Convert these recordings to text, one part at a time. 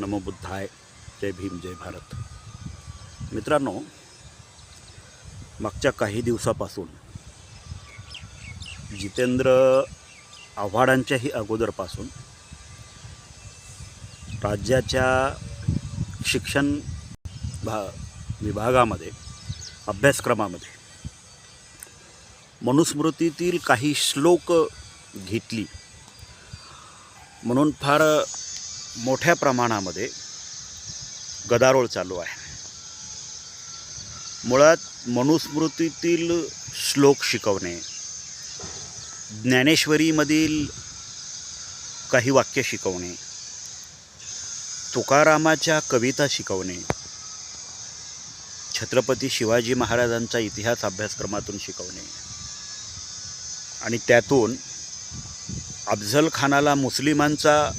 नमो बुद्धाय जय भीम जय भारत. मित्रांनो मागच्या काही दिवसापासून जितेंद्र आव्हाडांच्याही अगोदरपासून राज्याच्या शिक्षण भा विभागामध्ये अभ्यासक्रमामध्ये मनुस्मृतीतील काही श्लोक घेतली. म्हणून फार मोठ्या प्रमाणामध्ये गदारोळ चालू आहे. मुळात मनुस्मृतीतील श्लोक शिकवणे ज्ञानेश्वरीमधील काही वाक्य शिकवणे तुकारामाच्या कविता शिकवणे छत्रपती शिवाजी महाराजांचा इतिहास अभ्यासक्रमातून शिकवणे आणि त्यातून अफझल खानाला मुस्लिमांचा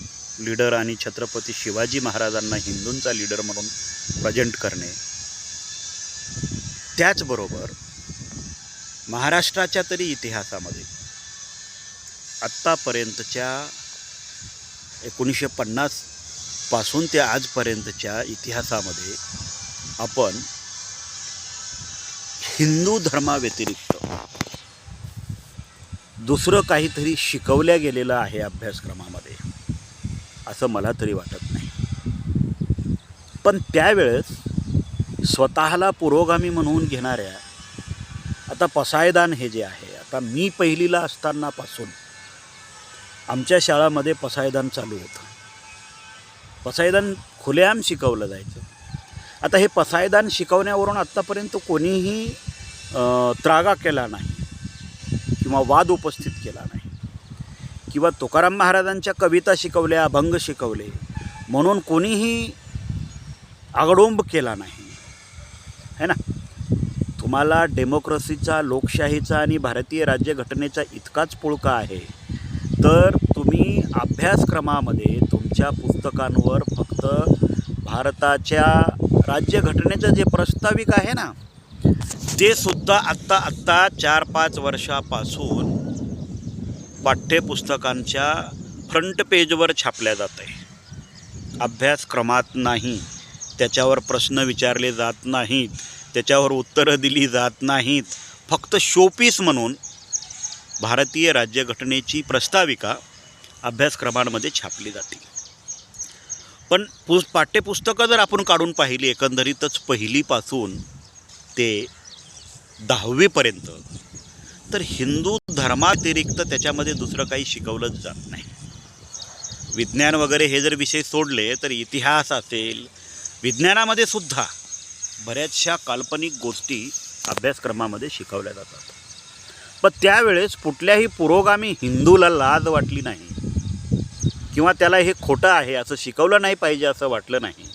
लीडर आणि छत्रपती शिवाजी महाराजांना हिंदूंचा लीडर म्हणून प्रेझेंट करणे. त्याचबरोबर महाराष्ट्राच्या तरी इतिहासामध्ये आत्तापर्यंतच्या एकोणीसशे पन्नासपासून ते आजपर्यंतच्या इतिहासामध्ये आपण हिंदू धर्माव्यतिरिक्त दुसरं काहीतरी शिकवल्या गेलेलं आहे अभ्यासक्रमामध्ये. असं मला तरी वाटत नाही. पण त्यावेळेस स्वतःला पुरोगामी म्हणून घेणाऱ्या आता पसायदान हे जे आहे आता मी पहिलीला असतानापासून आमच्या शाळामध्ये पसायदान चालू होतं. पसायदान खुलेआम शिकवलं जायचं. आता हे पसायदान शिकवण्यावरून आत्तापर्यंत कोणीही त्रागा केला नाही किंवा वाद उपस्थित केला नाही. किंवा तुकाराम महाराजांच्या कविता शिकवल्या अभंग शिकवले म्हणून कोणीही आगडोंब केला नाही. है ना? तुम्हाला डेमोक्रेसीचा लोकशाहीचा आणि भारतीय राज्यघटनेचा इतकाच पुळका आहे तर तुम्ही अभ्यासक्रमामध्ये तुमच्या पुस्तकांवर फक्त भारताच्या राज्यघटनेचं जे प्रस्ताविक आहे ना ते सुद्धा आत्ता आत्ता चार पाच वर्षापासून पाठ्यपुस्तकांच्या फ्रंट पेजवर छापल्या जात आहे. अभ्यासक्रमात नाही त्याच्यावर प्रश्न विचारले जात नाहीत त्याच्यावर उत्तरं दिली जात नाहीत. फक्त शोपीस म्हणून भारतीय राज्यघटनेची प्रस्ताविका अभ्यासक्रमांमध्ये छापली जाते पण पुस पाठ्यपुस्तकं जर आपण काढून पाहिली एकंदरीतच पहिलीपासून ते दहावीपर्यंत तर हिंदू धर्मातिरिक्त त्याच्यामध्ये दुसरं काही शिकवलंच जात नाही. विज्ञान वगैरे हे जर विषय सोडले तर इतिहास असेल विज्ञानामध्ये सुद्धा बऱ्याचशा काल्पनिक गोष्टी अभ्यासक्रमामध्ये शिकवल्या जातात. पण त्यावेळेस कुठल्याही पुरोगामी हिंदूला लाज वाटली नाही. किंवा त्याला हे खोटं आहे असं शिकवलं नाही पाहिजे असं वाटलं नाही.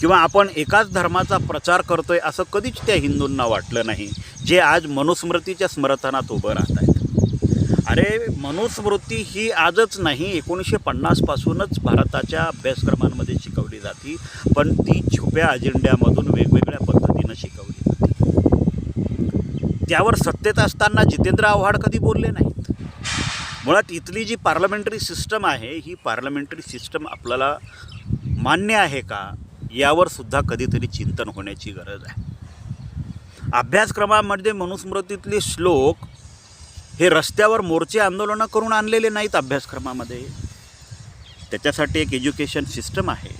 किंवा आपण एकाच धर्माचा प्रचार करतो आहे असं कधीच त्या हिंदूंना वाटलं नाही जे आज मनुस्मृतीच्या स्मरथनात उभं राहत आहेत. अरे मनुस्मृती ही आजच नाही एकोणीसशे पन्नासपासूनच भारताच्या अभ्यासक्रमांमध्ये शिकवली जाते पण ती छुप्या अजेंड्यामधून वेगवेगळ्या पद्धतीनं शिकवली जाते. त्यावर सत्तेत असताना जितेंद्र आव्हाड कधी बोलले नाहीत? मुळात इथली जी पार्लमेंटरी सिस्टम आहे ही पार्लमेंटरी सिस्टम आपल्याला मान्य आहे का? यावर सुद्धा कधीतरी चिंतन होण्याची गरज आहे. अभ्यासक्रमामध्ये मनुस्मृतीतले श्लोक हे रस्त्यावर मोर्चे आंदोलनं करून आणलेले नाहीत अभ्यासक्रमामध्ये. त्याच्यासाठी एक एज्युकेशन सिस्टम आहे.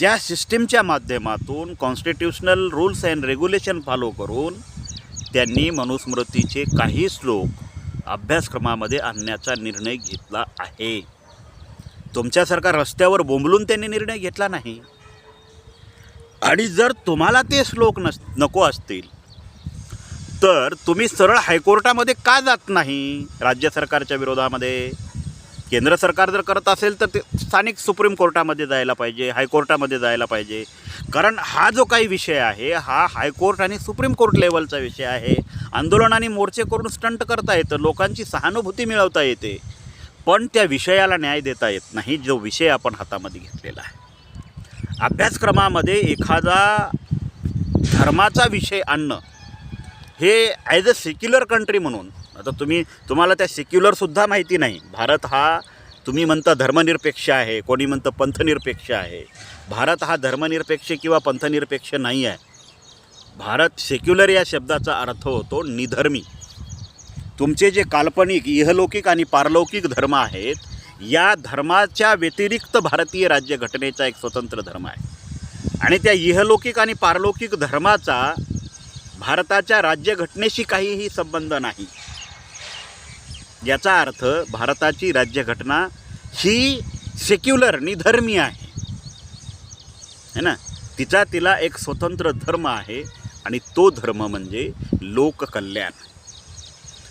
त्या सिस्टीमच्या माध्यमातून constitutional rules and regulation follow करून त्यांनी मनुस्मृतीचे काही श्लोक अभ्यासक्रमामध्ये आणण्याचा निर्णय घेतला आहे. तुमच्यासारखा रस्त्यावर बोंबलून त्यांनी निर्णय घेतला नाही. आणि जर तुम्हाला ते श्लोक नस नको असतील तर तुम्ही सरळ हायकोर्टामध्ये का जात नाही? राज्य सरकारच्या विरोधामध्ये? केंद्र सरकार जर करत असेल तर ते स्थानिक सुप्रीम कोर्टामध्ये जायला पाहिजे हायकोर्टामध्ये जायला पाहिजे. कारण हा जो काही विषय आहे हा हायकोर्ट आणि सुप्रीम कोर्ट लेवलचा विषय आहे. आंदोलन आणि मोर्चे करून स्टंट करता येतं लोकांची सहानुभूती मिळवता येते. पण त्या विषयाला न्याय देता येत नाही जो विषय आपण हातामध्ये घेतलेला आहे. अभ्यासक्रमामध्ये एखादा धर्माचा विषय आणणं हे ॲज अ सेक्युलर कंट्री म्हणून आता तुम्ही तुम्हाला त्या सेक्युलरसुद्धा माहिती नाही. भारत हा तुम्ही म्हणता धर्मनिरपेक्ष आहे कोणी म्हणतं पंथनिरपेक्ष आहे. भारत हा धर्मनिरपेक्ष किंवा पंथनिरपेक्ष नाही आहे. भारत सेक्युलर या शब्दाचा अर्थ होतो निधर्मी. तुमचे जे काल्पनिक इहलौकिक आणि पारलौकिक धर्म आहेत या धर्माच्या व्यतिरिक्त भारतीय राज्यघटनेचा एक स्वतंत्र धर्म आहे. आणि त्या इहलौकिक आणि पारलौकिक धर्माचा भारताच्या राज्यघटनेशी काहीही संबंध नाही. याचा अर्थ भारताची राज्यघटना ही सेक्युलर निधर्मी आहे. है ना? तिचा तिला एक स्वतंत्र धर्म आहे आणि तो धर्म म्हणजे लोककल्याण.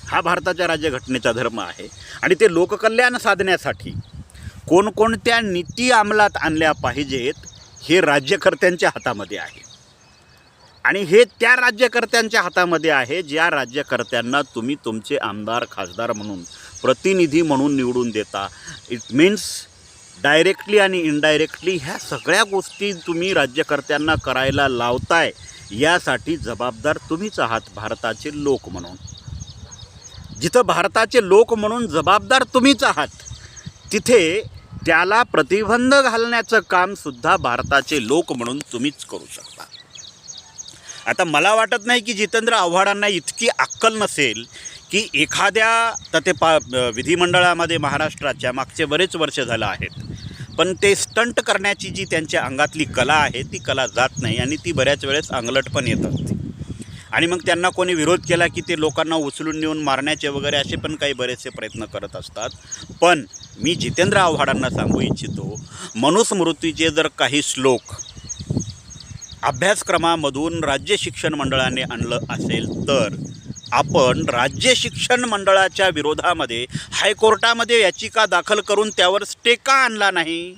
हा भारताच्या राज्यघटनेचा धर्म आहे. आणि ते लोककल्याण साधण्यासाठी कोणकोणत्या नीती अंमलात आणल्या पाहिजेत हे राज्यकर्त्यांच्या हातामध्ये आहे. आणि हे त्या राज्यकर्त्यांच्या हातामध्ये आहे ज्या राज्यकर्त्यांना तुम्ही तुमचे आमदार खासदार म्हणून प्रतिनिधी म्हणून निवडून देता. इट मीन्स डायरेक्टली आणि इनडायरेक्टली ह्या सगळ्या गोष्टी तुम्ही राज्यकर्त्यांना करायला लावताय यासाठी जबाबदार तुम्हीच आहात भारताचे लोक म्हणून. जिथं भारताचे लोक म्हणून जबाबदार तुम्हीच आहात तिथे त्याला प्रतिबंध घालण्याचं कामसुद्धा भारताचे लोक म्हणून तुम्हीच करू शकता. आता मला वाटत नाही की जितेंद्र आव्हाडांना इतकी अक्कल नसेल की एखाद्या तर ते पा विधिमंडळामध्ये महाराष्ट्राच्या मागचे बरेच वर्ष झालं आहेत पण ते स्टंट करण्याची जी त्यांच्या अंगातली कला आहे ती कला जात नाही आणि ती बऱ्याच वेळेस अंगलट पण येत असते. आणि मग त्यांना कोणी विरोध केला की ते लोकांना उचलून नेऊन मारण्याचे वगैरे असे पण काही बरेचसे प्रयत्न करत असतात. पण मी जितेंद्र आव्हाडांना सांगू इच्छितो मनुस्मृतीचे जर काही श्लोक अभ्यासक्रमामधून राज्य शिक्षण मंडळाने आणलं असेल तर आपण राज्य शिक्षण मंडळाच्या विरोधामध्ये हायकोर्टामध्ये याचिका दाखल करून त्यावर स्टे का आणला नाही.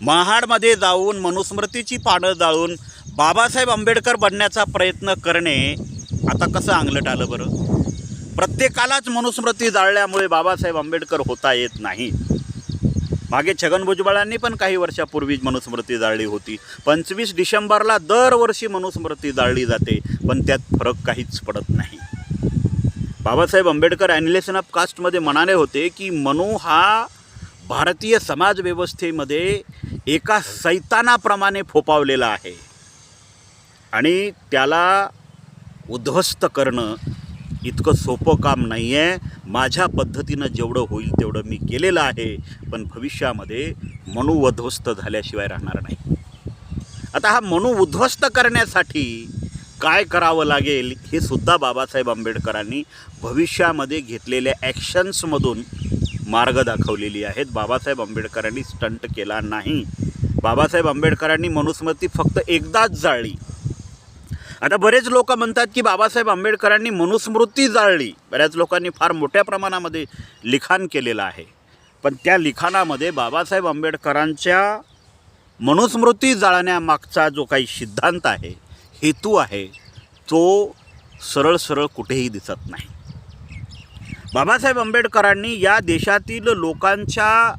महाडमध्ये जाऊन मनुस्मृतीची पानं जाळून बाबासाहेब आंबेडकर बनण्याचा प्रयत्न करणे आता कसं अंगलट आलं बरं? प्रत्येकालाच मनुस्मृती जाळल्यामुळे बाबासाहेब आंबेडकर होता येत नाही. मागे छगन भुजबळांनी पण काही वर्षापूर्वी मनुस्मृती जाळली होती. पंचवीस डिसेंबरला दरवर्षी मनुस्मृती जाळली जाते पण त्यात फरक काहीच पडत नाही. बाबासाहेब आंबेडकर ॲनिलेशन ऑफ कास्टमध्ये म्हणाले होते की मनु हा भारतीय समाजव्यवस्थेमध्ये एका सैतानाप्रमाणे फोपावलेला आहे. आणि त्याला उद्ध्वस्त करणं इतकं सोपं काम नाही आहे माझ्या पद्धतीनं जेवढं होईल तेवढं मी केलेलं आहे पण भविष्यामध्ये मनू उद्ध्वस्त झाल्याशिवाय राहणार नाही. आता हा मनू उद्ध्वस्त करण्यासाठी काय करावं लागेल हे सुद्धा बाबासाहेब आंबेडकरांनी भविष्यामध्ये घेतलेल्या ॲक्शन्समधून मार्ग दाखवलेली आहेत. बाबासाहेब आंबेडकरांनी स्टंट केला नाही. बाबासाहेब आंबेडकरांनी मनुस्मृती फक्त एकदाच जाळली. आता बरेच लोक म्हणतात की बाबासाहेब आंबेडकरांनी मनुस्मृती जाळली. बऱ्याच लोकांनी फार मोठ्या प्रमाणामध्ये लिखाण केलेलं आहे. पण त्या लिखाणामध्ये बाबासाहेब आंबेडकरांच्या मनुस्मृती जाळण्यामागचा जो काही सिद्धांत आहे हेतू आहे तो सरळ सरळ कुठेही दिसत नाही. बाबासाहेब आंबेडकरांनी या देशातील लोकांच्या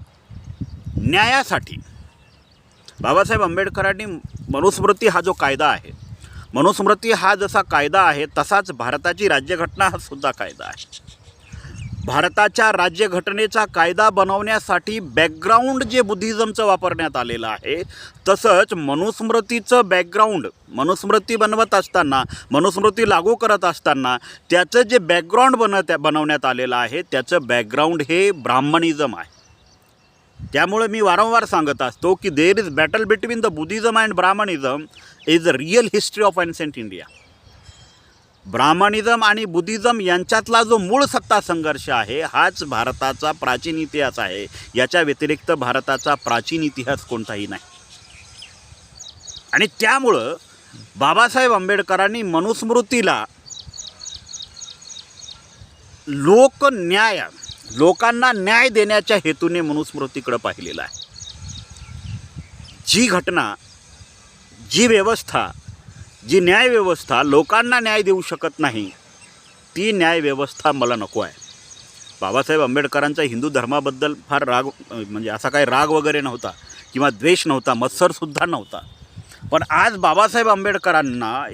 न्यायासाठी बाबासाहेब आंबेडकरांनी मनुस्मृती हा जो कायदा आहे मनुस्मृती हा जसा कायदा आहे तसाच भारताची राज्यघटना हा सुद्धा कायदा आहे. भारताच्या राज्यघटनेचा कायदा बनवण्यासाठी बॅकग्राऊंड जे बुद्धिझमचं वापरण्यात आलेलं आहे तसंच मनुस्मृतीचं बॅकग्राऊंड मनुस्मृती बनवत असताना मनुस्मृती लागू करत असताना त्याचं जे बॅकग्राऊंड बनत बनवण्यात आलेलं आहे त्याचं बॅकग्राऊंड हे ब्राह्मणिझम आहे. त्यामुळे मी वारंवार सांगत असतो की there is battle between the Buddhism and Brahminism is a real history of ancient India Brahminism आणि बुद्धिझम यांच्यातला जो मूळ सत्ता संघर्ष आहे हाच भारताचा प्राचीन इतिहास आहे. याच्या व्यतिरिक्त भारताचा प्राचीन इतिहास कोणताही नाही. आणि त्यामुळं बाबासाहेब आंबेडकरांनी मनुस्मृतीला लोकन्याय लोकांना न्याय देण्याच्या हेतूने मनुस्मृतीकडं पाहिलेलं आहे. जी घटना जी व्यवस्था जी न्यायव्यवस्था लोकांना न्याय देऊ शकत नाही ती न्यायव्यवस्था मला नको आहे. बाबासाहेब आंबेडकरांचा हिंदू धर्माबद्दल फार राग म्हणजे असा काही राग वगैरे नव्हता किंवा द्वेष नव्हता मत्सरसुद्धा नव्हता. पण आज बाबासाहेब आंबेडकरांना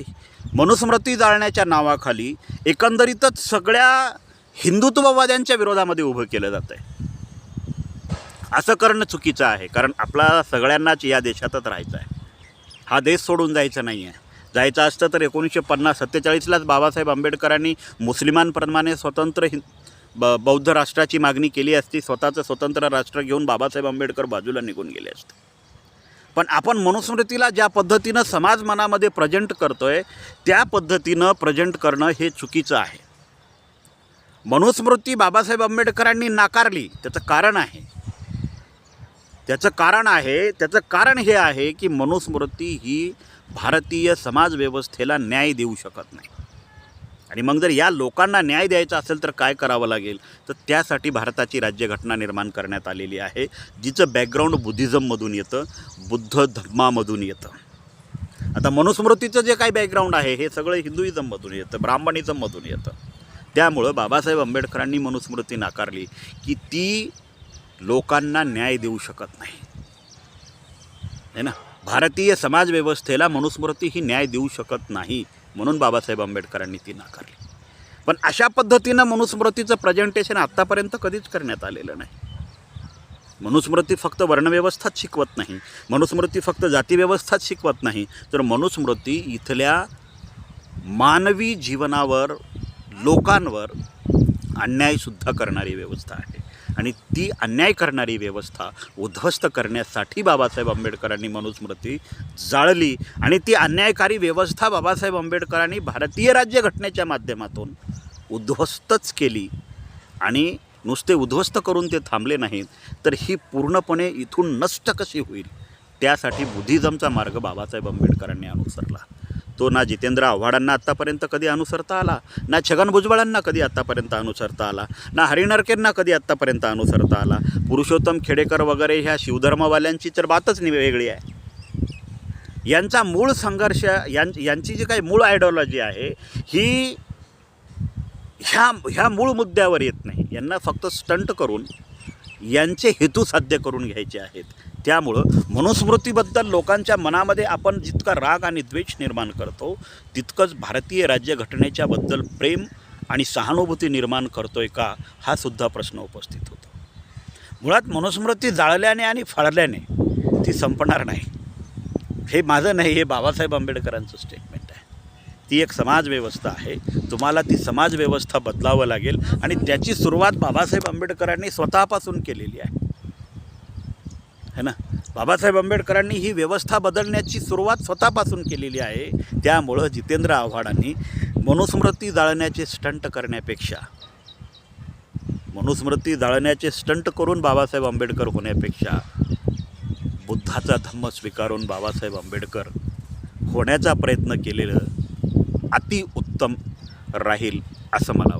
मनुस्मृती जाळण्याच्या नावाखाली एकंदरीतच सगळ्या हिंदुत्ववाद्यांच्या विरोधामध्ये उभं केलं जातं आहे असं करणं चुकीचं आहे कारण आपला सगळ्यांनाच या देशातच राहायचं आहे हा देश सोडून जायचं नाही आहे जायचं असतं तर एकोणीसशे पन्नास सत्तेचाळीसलाच बाबासाहेब आंबेडकरांनी मुस्लिमांप्रमाणे स्वतंत्र हिं ब बौद्ध राष्ट्राची मागणी केली असती स्वतःचं स्वतंत्र राष्ट्र घेऊन बाबासाहेब आंबेडकर बाजूला निघून गेले असते. पण आपण मनुस्मृतीला ज्या पद्धतीनं समाज मनामध्ये प्रेझेंट आहे त्या पद्धतीनं प्रेझेंट करणं हे चुकीचं आहे. मनुस्मृती बाबासाहेब आंबेडकरांनी नाकारली. त्याचं कारण आहे. त्याचं कारण आहे त्याचं कारण हे आहे की मनुस्मृती ही भारतीय समाजव्यवस्थेला न्याय देऊ शकत नाही. आणि मग जर या लोकांना न्याय द्यायचा असेल तर काय करावं लागेल? तर त्यासाठी भारताची राज्यघटना निर्माण करण्यात आलेली आहे जिचं बॅकग्राऊंड बुद्धिझममधून येतं बुद्ध धर्मामधून येतं. आता मनुस्मृतीचं जे काही बॅकग्राऊंड आहे हे सगळं हिंदुइझममधून येतं ब्राह्मणिझममधून येतं. त्यामुळं बाबासाहेब आंबेडकरांनी मनुस्मृती नाकारली की ती लोकांना न्याय देऊ शकत नाही. है ना? भारतीय समाजव्यवस्थेला मनुस्मृती ही न्याय देऊ शकत नाही म्हणून बाबासाहेब आंबेडकरांनी ती नाकारली. पण अशा पद्धतीनं मनुस्मृतीचं प्रेझेंटेशन आत्तापर्यंत कधीच करण्यात आलेलं नाही. मनुस्मृती फक्त वर्णव्यवस्थाच शिकवत नाही. मनुस्मृती फक्त जातीव्यवस्थाच शिकवत नाही. तर मनुस्मृती इथल्या मानवी जीवनावर लोकांवर अन्यायसुद्धा करणारी व्यवस्था आहे. आणि ती अन्याय करणारी व्यवस्था उद्ध्वस्त करण्यासाठी बाबासाहेब आंबेडकरांनी मनुस्मृती जाळली आणि ती अन्यायकारी व्यवस्था बाबासाहेब आंबेडकरांनी भारतीय राज्यघटनेच्या माध्यमातून उद्ध्वस्तच केली आणि नुसते उद्ध्वस्त करून ते थांबले नाहीत तर ही पूर्णपणे इथून नष्ट कशी होईल? त्यासाठी बुद्धिझमचा मार्ग बाबासाहेब आंबेडकरांनी अनुसरला. तो ना जितेंद्र आव्हाडांना आत्तापर्यंत कधी अनुसरता आला ना छगन भुजबळांना कधी आत्तापर्यंत अनुसरता आला ना हरिनरकेंना कधी आत्तापर्यंत अनुसरता आला? पुरुषोत्तम खेडेकर वगैरे ह्या शिवधर्मवाल्यांची तर बातच वेगळी आहे. यांचा मूळ संघर्ष यां यांची जी काही मूळ आयडिओलॉजी आहे ही ह्या ह्या मूळ मुद्द्यावर येत नाही. यांना फक्त स्टंट करून यांचे हेतू साध्य करून घ्यायचे आहेत. त्यामुळं मनुस्मृतीबद्दल लोकांच्या मनामध्ये आपण जितका राग आणि द्वेष निर्माण करतो तितकंच भारतीय राज्यघटनेच्याबद्दल प्रेम आणि सहानुभूती निर्माण करतोय का हा सुद्धा प्रश्न उपस्थित होतो. मुळात मनुस्मृती जाळल्याने आणि फाळल्याने ती संपणार नाही. हे माझं नाही हे बाबासाहेब आंबेडकरांचं स्टेटमेंट आहे ती एक समाजव्यवस्था आहे. तुम्हाला ती समाजव्यवस्था बदलावं लागेल आणि त्याची सुरुवात बाबासाहेब आंबेडकरांनी स्वतःपासून केलेली आहे. है ना? बाबासाहेब आंबेडकरांनी ही व्यवस्था बदलण्याची सुरुवात स्वतःपासून केलेली आहे. त्यामुळं जितेंद्र आव्हाडांनी मनुस्मृती जाळण्याचे स्टंट करण्यापेक्षा मनुस्मृती जाळण्याचे स्टंट करून बाबासाहेब आंबेडकर होण्यापेक्षा बुद्धाचा धम्म स्वीकारून बाबासाहेब आंबेडकर होण्याचा प्रयत्न केलेलं अतिउत्तम राहील असं मला